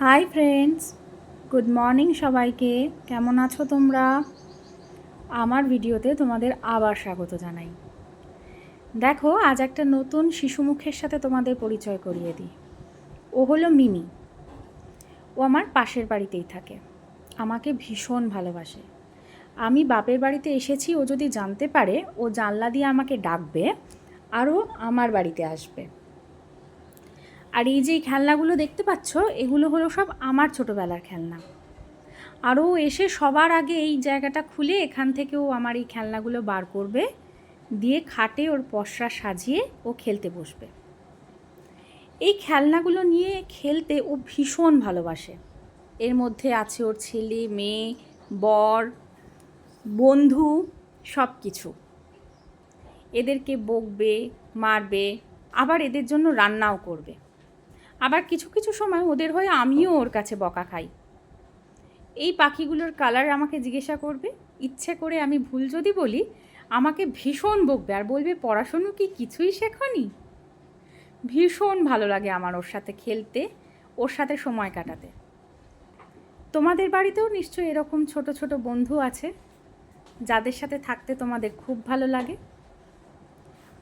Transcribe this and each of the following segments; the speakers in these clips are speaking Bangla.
হাই ফ্রেন্ডস, গুড মর্নিং সবাইকে। কেমন আছো তোমরা? আমার ভিডিওতে তোমাদের আবার স্বাগত জানাই। দেখো, আজ একটা নতুন শিশুমুখের সাথে তোমাদের পরিচয় করিয়ে দিই। ও হলো মিমি। ও আমার পাশের বাড়িতেই থাকে। আমাকে ভীষণ ভালোবাসে। আমি বাপের বাড়িতে এসেছি, ও যদি জানতে পারে, ও জানলা দিয়ে আমাকে ডাকবে আরও আমার বাড়িতে আসবে। আর এই যে খেলনাগুলো দেখতে পাচ্ছ, এগুলো হলো সব আমার ছোটোবেলার খেলনা। আরও এসে সবার আগে এই জায়গাটা খুলে এখান থেকে ও আমার এই খেলনাগুলো বার করবে, দিয়ে খাটে ওর পশরা সাজিয়ে ও খেলতে বসবে। এই খেলনাগুলো নিয়ে খেলতে ও ভীষণ ভালোবাসে। এর মধ্যে আছে ওর ছেলে, মেয়ে, বর, বন্ধু, সব কিছু। এদেরকে বকবে, মারবে, আবার এদের জন্য রান্নাও করবে। আবার কিছু কিছু সময় ওদের হয়ে আমিও ওর কাছে বকা খাই। এই পাখিগুলোর কালার আমাকে জিজ্ঞাসা করবে, ইচ্ছে করে আমি ভুল যদি বলি, আমাকে ভীষণ বকবে আর বলবে, পড়াশুনো কি কিছুই শেখনি? ভীষণ ভালো লাগে আমার ওর সাথে খেলতে, ওর সাথে সময় কাটাতে। তোমাদের বাড়িতেও নিশ্চয়ই এরকম ছোট ছোট বন্ধু আছে, যাদের সাথে থাকতে তোমাদের খুব ভালো লাগে?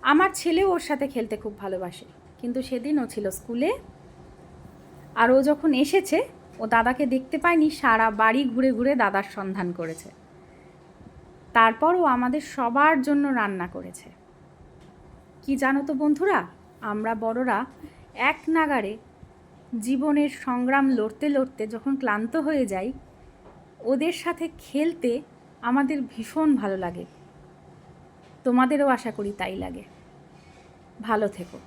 আমার ছেলেও ওর সাথে খেলতে খুব ভালোবাসে, কিন্তু সেদিন ও ছিল স্কুলে আর ও যখন এসেছে, ও দাদাকে দেখতে পায়নি, সারা বাড়ি ঘুরে ঘুরে দাদার সন্ধান করেছে। তারপর ও আমাদের সবার জন্য রান্না করেছে। কি জানো তো বন্ধুরা, আমরা বড়রা এক নাগারে জীবনের সংগ্রাম লড়তে লড়তে যখন ক্লান্ত হয়ে যাই, ওদের সাথে খেলতে আমাদের ভীষণ ভালো লাগে। তোমাদেরও আশা করি তাই লাগে। ভালো থেকো।